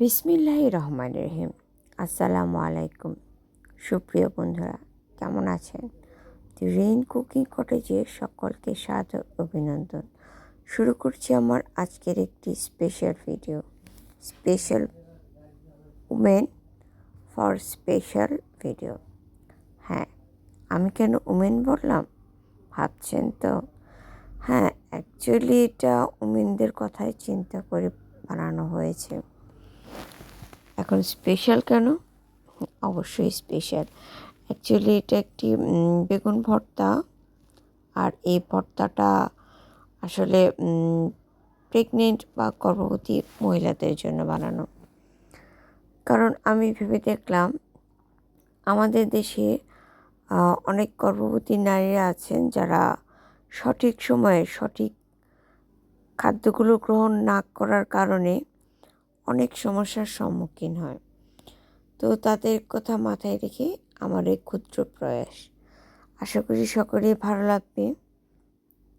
বিসমিল্লাহ রহমান রহিম। আসসালামু আলাইকুম। সুপ্রিয় বন্ধুরা, কেমন আছেন? রেইন কুকিং কটেজে সকলকে সাদর অভিনন্দন। শুরু করছি আমার আজকের একটি special video. Special women for special video. হ্যাঁ আমি কেন উমেন বললাম? ভাবছেন তো? হ্যাঁ অ্যাকচুয়ালি এটা উমেনদের কথাই চিন্তা করে বানানো হয়েছে। এখন স্পেশাল কেন? অবশ্যই স্পেশাল অ্যাকচুয়ালি এটা একটি বেগুন ভর্তা। আর এই ভর্তাটা আসলে প্রেগনেন্ট বা গর্ভবতী মহিলাদের জন্য বানানো। কারণ আমি ভেবে দেখলাম, আমাদের দেশে অনেক গর্ভবতী নারীরা আছেন যারা সঠিক সময়ে সঠিক খাদ্যগুলো গ্রহণ না করার কারণে অনেক সমস্যার সম্মুখীন হয়। তো তাদের কথা মাথায় রেখে আমার এই ক্ষুদ্র প্রয়াস। আশা করি সকলেই ভালো লাগবে।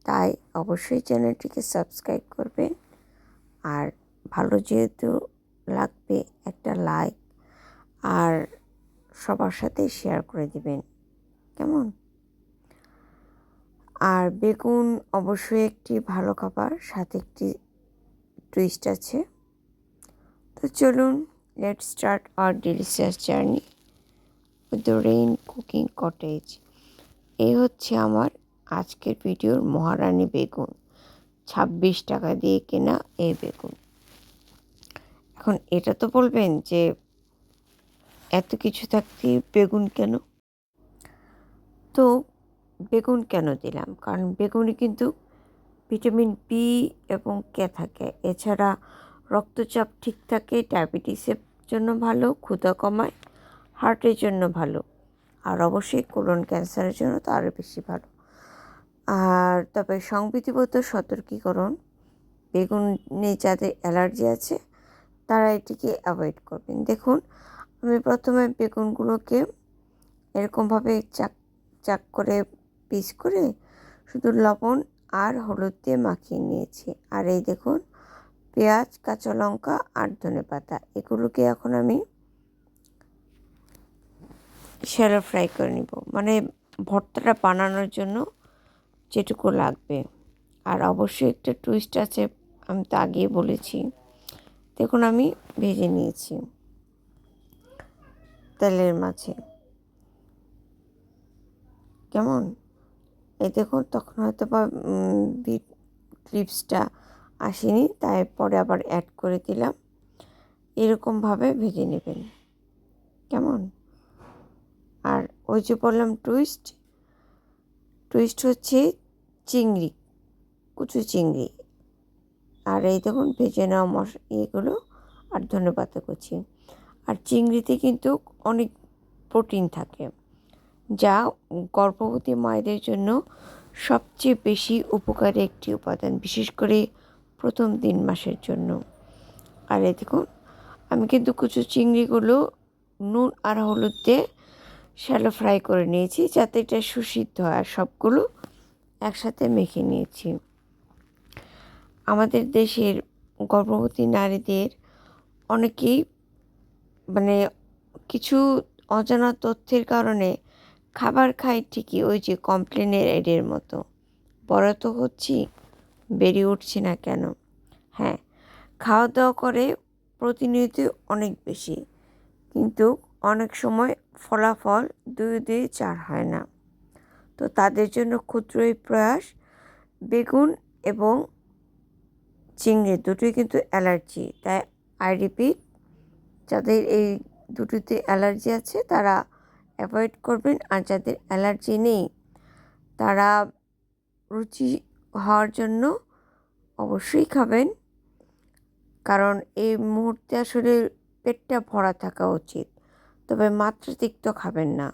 তাই অবশ্যই চ্যানেলটিকে সাবস্ক্রাইব করবেন আর ভালো যেহেতু লাগবে একটা লাইক আর সবার সাথে শেয়ার করে দিবেন। কেমন? আর বেগুন অবশ্যই একটি ভালো খাবার, সাথে একটি টুইস্ট আছে। তো চলুন let start R delicious journey the rain cooking cottage এই হচ্ছে আমার আজকের ভিডিওর মহারানী বেগুন, ছাব্বিশ টাকা দিয়ে কেনা এই বেগুন। এখন এটা তো বলবেন যে এত কিছু থাকতে বেগুন কেন? তো বেগুন কেন দিলাম? কারণ বেগুনে কিন্তু ভিটামিন বি এবং কে থাকে। এছাড়া রক্তচাপ ঠিক থাকে, ডায়াবেটিসের জন্য ভালো, ক্ষুধা কমায়, হার্টের জন্য ভালো। আর অবশ্যই কোলন ক্যান্সারের জন্য তো আরও বেশি ভালো। আর তবে সংবিধিবদ্ধ সতর্কীকরণ, বেগুনে যাদের অ্যালার্জি আছে, তারা এটিকে অ্যাভয়েড করবেন। দেখুন, আমি প্রথমে বেগুনগুলোকে এরকমভাবে চাক চাক করে পিস করে শুধু লবণ আর হলুদ দিয়ে মাখিয়ে নিয়েছি। আর এই দেখুন পেঁয়াজ, কাঁচা লঙ্কা আর ধনে পাতা। এগুলোকে এখন আমি শ্যালো ফ্রাই করে নিব। মানে ভর্তাটা বানানোর জন্য যেটুকু লাগবে। আর অবশ্যই একটা টুইস্ট আছে, আমি তো আগেই বলেছি। দেখুন, আমি ভেজে নিয়েছি তেলের মাঝে। কেমন? এই দেখুন, তখন হয়তো বা ক্লিপসটা আসেনি তাই পরে আবার অ্যাড করে দিলাম। এরকমভাবে ভেজে নেবেন। কেমন? আর ওই যে বললাম টুইস্ট টুইস্ট হচ্ছে চিংড়ি, কুচু চিংড়ি। আর এই দেখুন, ভেজে নেওয়া মশ ইয়েগুলো, আর ধনে পাতা কুচি। আর চিংড়িতে কিন্তু অনেক প্রোটিন থাকে, যা গর্ভবতী মায়েদের জন্য সবচেয়ে বেশি উপকারী একটি উপাদান। বিশেষ করে প্রথম তিন মাসের জন্য। আর এই দেখুন, আমি কিন্তু কুচু চিংড়িগুলো, নুন আর হলুদ দিয়ে শ্যালো ফ্রাই করে নিয়েছি যাতে এটা সুসিদ্ধ হয় আর সবগুলো একসাথে মেখে নিয়েছি। আমাদের দেশের গর্ভবতী নারীদের অনেকেই মানে কিছু অজানা তথ্যের কারণে খাবার খায় ঠিকই ওই যে কমপ্লেনের এডের মতো। বড় তো হচ্ছি। বেরিয়ে উঠছি না কেন? হ্যাঁ খাওয়া দাওয়া করে প্রতিনিয়ত অনেক বেশি। কিন্তু অনেক সময় ফলাফল দুই দুই, চার হয় না। তো তাদের জন্য ক্ষুদ্র এই প্রয়াস, বেগুন এবং চিংড়ি দুটোই কিন্তু অ্যালার্জি। তাই আই রিপিট, যাদের এই দুটোতে অ্যালার্জি আছে তারা অ্যাভয়েড করবেন, আর যাদের অ্যালার্জি নেই তারা রুচি হওয়ার জন্য অবশ্যই খাবেন। কারণ এই মুহূর্তে আসলে পেটটা ভরা থাকা উচিত। তবে মাত্রাতিক্ত খাবেন না।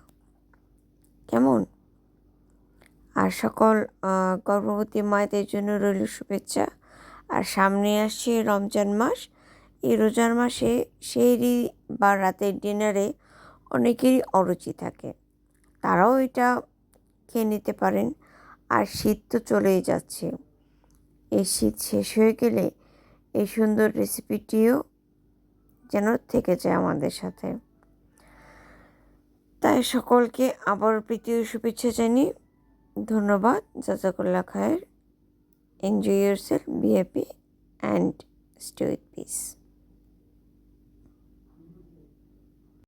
কেমন? আর সকল গর্ভবতী মায়েদের জন্য রইল শুভেচ্ছা। আর সামনে আসছে রমজান মাস। এই রোজার মাসে সেহরি বা রাতের ডিনারে অনেকেরই অরুচি থাকে। তারাও এটা খেয়ে নিতে পারেন। আর শীত তো চলেই যাচ্ছে। এই শীত শেষ হয়ে গেলে এই সুন্দর রেসিপিটিও যেন থেকে যায় আমাদের সাথে। তাই সকলকে আবার প্রীতি ও শুভেচ্ছা জানি ধন্যবাদ। জাজাকুল্লা খায়ের। Enjoy yourself be happy and stay with peace